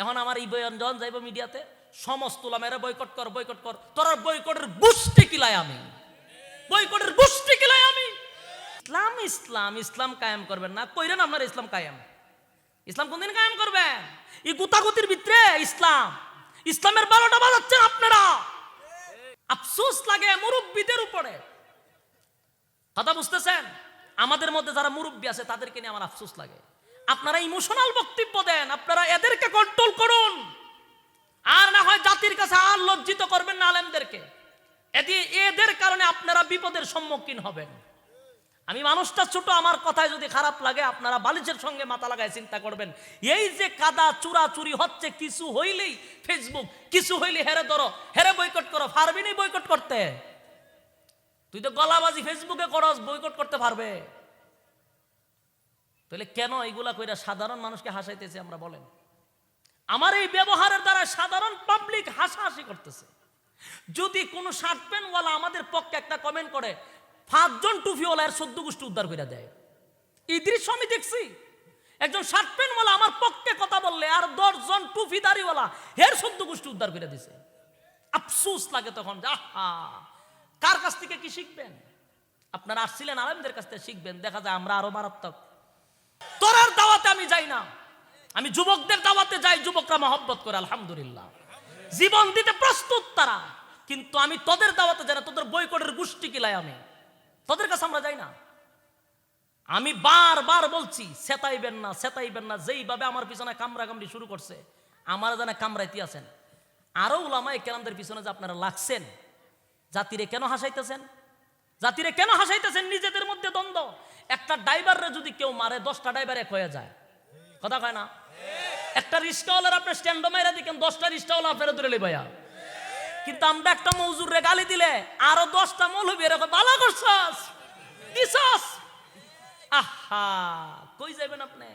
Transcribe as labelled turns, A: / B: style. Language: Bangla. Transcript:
A: এখন আমার এই বয়ান যখন যাইব মিডিয়াতে, সমস্ত লামেরা বয়কট কর বয়কট কর। তোর বয়কটের বুষ্টি কিলাই আমি? বয়কটের বুষ্টি কিলাই আমি? ইসলাম ইসলাম ইসলাম কায়েম করবেন না। কইরেন আপনার ইসলাম কায়েম। ইসলাম কোনদিন কায়েম করবেন? এই গুতাগুতির ভিতরে ইসলাম। ইসলামের বারোটা বাজাচ্ছেন আপনারা। আফসোস লাগে মুরব্বীদের উপরে। কথা বুঝতেছেন? আমাদের মধ্যে যারা মুরব্বী আছে, তাদেরকে নিয়ে আমার আফসোস লাগে। আপনারা ইমোশনাল বক্তব্য দেন, আপনারা এদেরকে কন্ট্রোল করুন। আর না হয় জাতির কাছে আর লজ্জিত করবেন না আলেমদেরকে। এদি, এদের কারণে আপনারা বিপদের সম্মুখীন হবেন। আমি মানুষটা ছোট, আমার কথায় যদি খারাপ লাগে, আপনারা বালিশের সঙ্গে মাথা লাগায় চিন্তা করবেন। এই যে কাদা চুরা চুরি হচ্ছে, কিছু হইলেই ফেসবুক কিছু হইলে হেরে ধরো, হেরে বয়কট করো পারবিনি বয়কট করতে? তুই তো গলাবাজি ফেসবুকে করস বয়কট করতে পারবে। তাহলে কেন এইগুলা কইরা সাধারণ মানুষকে হাসাইতেছে আমরা বলেন? আমার এই ব্যবহারের দ্বারা সাধারণ পাবলিক হাসাহাসি করতেছে। যদি কোনো শার্ট প্যান্টওয়ালা আমাদের পক্ষে একটা কমেন্ট করে, পাঁচজন টুফিওয়ালা এর সদ্য গোষ্ঠী উদ্ধার করে দেয়। এই দৃশ্য আমি দেখছি। একজন শার্ট প্যান্টওয়ালা আমার পক্ষে কথা বললে আর দশজন টুফি দাড়িওয়ালা হের সদ্য গোষ্ঠী উদ্ধার করে দিছে। আফসোস লাগে তখন আহা, কার কাছ থেকে কি শিখবেন? আপনারা আসছিলেন আলেমদের কাছ থেকে শিখবেন, দেখা যায় আমরা আরও মারাত্মক তোরার দাওয়াতে আমি যাই না। আমি যুবকদের দাওয়াতে যাই, যুবকরা মহব্বত করে, আলহামদুলিল্লাহ। জীবন দিতে প্রস্তুত তারা, কিন্তু আমি তোদের দাওয়াতে যাই না, তোদের বইকটের গোষ্ঠী কিলাই আমি? তোদের কাছে আমরা যাই না। আমি বারবার বলছি, সেতাইবেন না সেতাইবেন না, যেইভাবে আমার পিছনে কামড়া কামড়ি শুরু করছে, আমার জানা কামড়াইতে আছেন। আরও উলামাই কেরামদের পিছনে যে আপনারা লাগছেন, জাতিরে কেন হাসাইতেছেন? জাতিরে কেন হাসাইতেছেন? নিজেদের মধ্যে দ্বন্দ্ব। একটা ড্রাইভাররে যদি কেউ মারে, দশটা ড্রাইভার এক হয়ে যায়। কথা কয় না? একটা রিক্সাওয়ালার আপনি স্ট্যান্ড মেরে দিকেন, দশটা রিক্সাওয়ালা আপনারা ধরে লেবাইয়া কিন্তু আমরা একটা মজুর রে গালি দিলে আরও দশটা মৌলবী এরকম ভালো করছস, দিছস। আহা, কই যাবেন আপনি?